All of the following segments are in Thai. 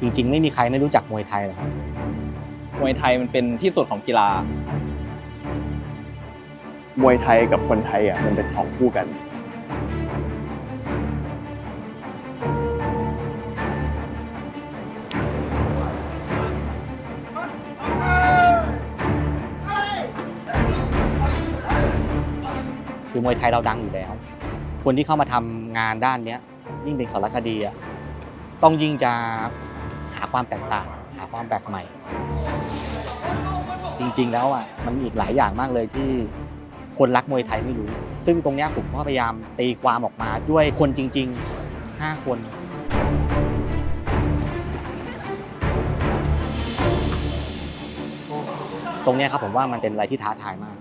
จริง ๆ ไม่มีใครไม่รู้จักมวยไทยหรอกครับมวยไทยมันเป็นที่สุดของกีฬา มวยไทยกับคนไทยอะมันเป็นของคู่กัน คือมวยไทยเราดังอยู่แล้ว คนที่เข้ามาทำงานด้านเนี้ย ยิ่งเป็นสารคดีอะต้องยิ่งจะหาความแตกต่าง หาความแปลกใหม่ จริง ๆ แล้วอะมันมีอีกหลายอย่างมากเลยที่คนรักมวยไทยไม่รู้ ซึ่งตรงเนี้ยผมก็พยายามตีความออกมาด้วยคนจริง ๆ 5 คนตรงเนี้ยครับผมว่ามันเป็นอะไรที่ท้าทายมาก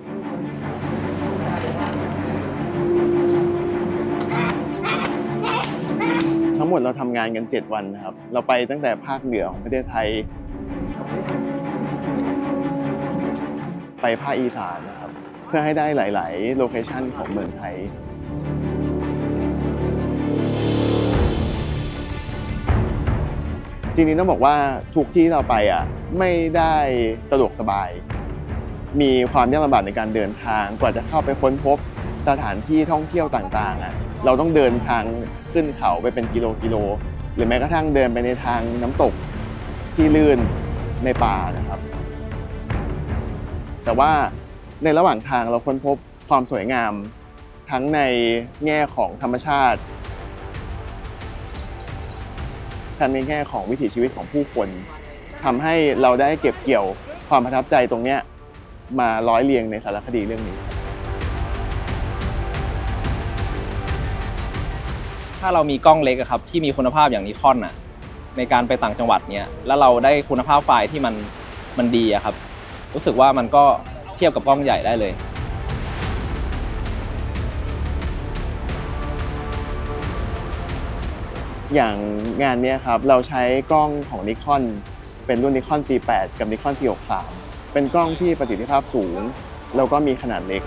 งหมดเราทำงานกัน 7 วันนะครับ เราไปตั้งแต่ภาคเหนือของประเทศไทย ไปภาคอีสานนะครับ เพื่อให้ได้หลาย ๆ โลเคชันของเมืองไทยจริงๆต้องบอกว่าทุกที่เราไปอะไม่ได้สะดวกสบาย มีความยากลำบากในการเดินทางกว่าจะเข้าไปค้นพบสถานที่ท่องเที่ยวต่างๆอะ เราต้องเดินทางขึ้นเขาไปเป็นกิโลกิโล หรือแม้กระทั่งเดินไปในทางน้ำตกที่ลื่นในป่านะครับ แต่ว่าในระหว่างทางเราค้นพบความสวยงาม ทั้งในแง่ของธรรมชาติทั้งในแง่ของวิถีชีวิตของผู้คนทำให้เราได้เก็บเกี่ยวความประทับใจตรงเนี้ยมาร้อยเรียงในสารคดีเรื่องนี้ ถ้าเรามีกล้องเล็กอะครับที่มีคุณภาพอย่างนิคอนอะในการไปต่างจังหวัดเนี้ยแล้วเราได้คุณภาพไฟล์ที่มันมันดีอะครับ รู้สึกว่ามันก็เทียบกับกล้องใหญ่ได้เลยอย่างงานนี้ครับเราใช้กล้องของนิคอนเป็นรุ่นนิคอน C8 กับนิคอน C63 เป็นกล้องที่ประสิทธิภาพสูง แล้วก็มีขนาดเล็ก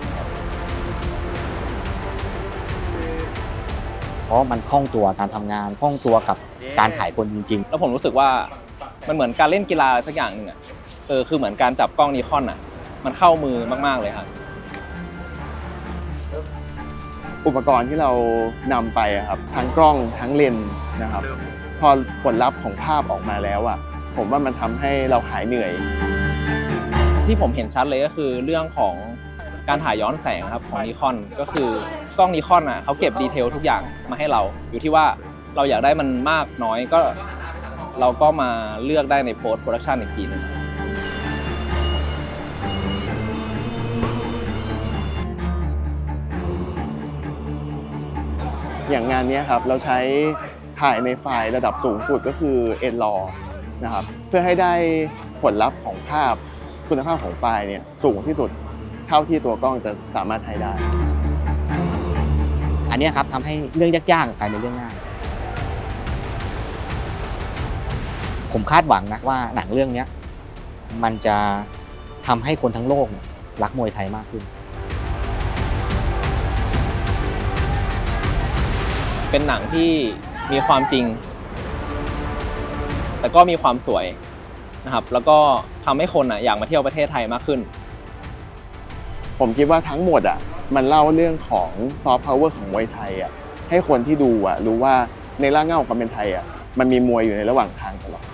รับเพราะมันคล่องตัวการทำงานคล่องตัวกับการถ่ายคนจริงแล้วผมรู้สึกว่ามันเหมือนการเล่นกีฬาสักอย่างหนึ่งอะเออคือเหมือนการจับกล้องนิคอนอะมันเข้ามือมาก ๆเลยครับอุปกรณ์ที่เรานำไปอะครับทั้งกล้องทั้งเลนส์นะครับ พอผลลัพธ์ของภาพออกมาแล้วอะผมว่ามันทำให้เราหายเหนื่อย ที่ผมเห็นชัดเลยก็คือเรื่องของ การถ่ายย้อนแสงครับของนิคอนก็คือกล้องนิคอนอะเขาเก็บดีเทลทุกอย่างมาให้เรา อยู่ที่ว่าเราอยากได้มันมากน้อยก็เราก็มาเลือกได้ในโพสต์โปรดักชันอีกทีหนึงอย่างงานนี้ครับเราใช้ถ่ายในไฟล์ระดับสูงสุดก็คือ n r a w นะครับเพื่อให้ได้ผลลัพธ์ของภาพคุณภาพของไฟล์เนี่ยสูงที่สุด ท่าที่ตัวกล้องจะสามารถถ่ายได้ อันนี้ครับทำให้เรื่องยากๆกลายเป็นเรื่องง่าย ผมคาดหวังนะว่าหนังเรื่องนี้มันจะทำให้คนทั้งโลกรักมวยไทยมากขึ้น เป็นหนังที่มีความจริง แต่ก็มีความสวยนะครับ แล้วก็ทำให้คนอยากมาเที่ยวประเทศไทยมากขึ้น ผมคิดว่าทั้งหมดอะมันเล่าเรื่องของซอฟต์พาวเวอร์ของมวยไทยอะให้คนที่ดูอะรู้ว่าในร่างเงาของความเป็นไทยอะมันมีมวยอยู่ในระหว่างทางตลอด